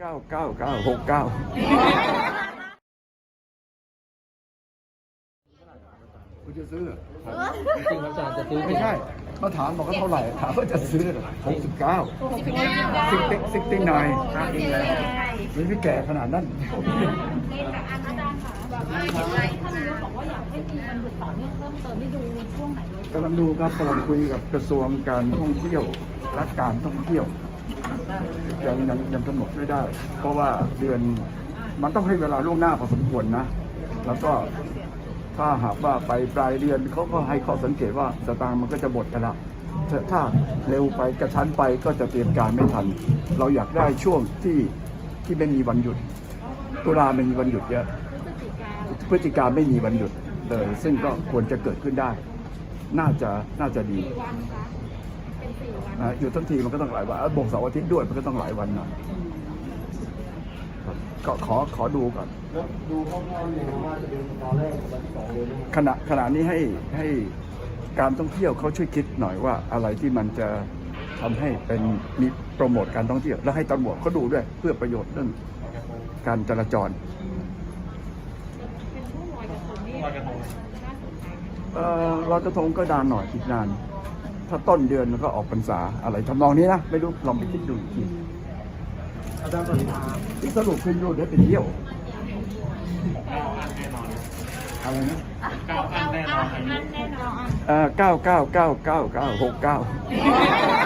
เก้าเก้าเก้าหกเก้าคุณจะซื้อเหรอจริงๆครับอาจารย์จะซื้อไม่ใช่เขาถามบอกว่าเท่าไหร่ถามว่าจะซื้อหกสิบเก้าสิบติ๊กสิบติ๊กหน่อยมันไม่แก่ขนาดนั้นกำลังดูครับกำลังคุยกับกระทรวงการท่องเที่ยวและการท่องเที่ยว ยังยังยังกำหนดไม่ได้ เพราะว่าเดือนมันต้องให้เวลาล่วงหน้าพอสมควรนะ แล้วก็ถ้าหากว่าไปปลายเดือนเขาก็ให้ข้อสังเกตว่าสตางค์มันก็จะหมดกันละถ้าถ้าเร็วไปกระชั้นไปก็จะเตรียมการไม่ทัน เราอยากได้ช่วงที่ที่ไม่มีวันหยุด ตุลาไม่มีวันหยุดเยอะพฤศจิการไม่มีวันหยุดเลยซึ่งก็ควรจะเกิดขึ้นได้ น่าจะน่าจะดี นะอยู่ทั้งทีมันก็ต้องหลายวันบวกเสาร์อาทิตย์ด้วยมันก็ต้องหลายวันหน่อยครับก็ขอขอดูก่อนแล้วดูคร่าวๆเนี่ยว่าจะเป็นตอนแรกกับวันที่สองเลยไหมครับขณะขณะนี้ให้ให้การท่องเที่ยวเขาช่วยคิดหน่อยว่าอะไรที่มันจะทำให้เป็นมีโปรโมทการท่องเที่ยว แล้วให้ตำรวจเขาดูด้วย เพื่อประโยชน์เรื่องการจราจรเอ่อลอยกระทงก็นานหน่อยอีกนาน ถ้าต้นเดือนมันก็ออกพรรษาอะไรทำนองนี้นะ ไม่รู้ลองไปคิดดูอีกทีอาจารย์สวัสดีครับที่สรุปขึ้นดูเดี๋ยวไปเที่ยวอะไรนะเก้าอันแน่นอนอันนี้เอ่อเก้าเก้าเก้าเก้าเก้าหกเก้าเ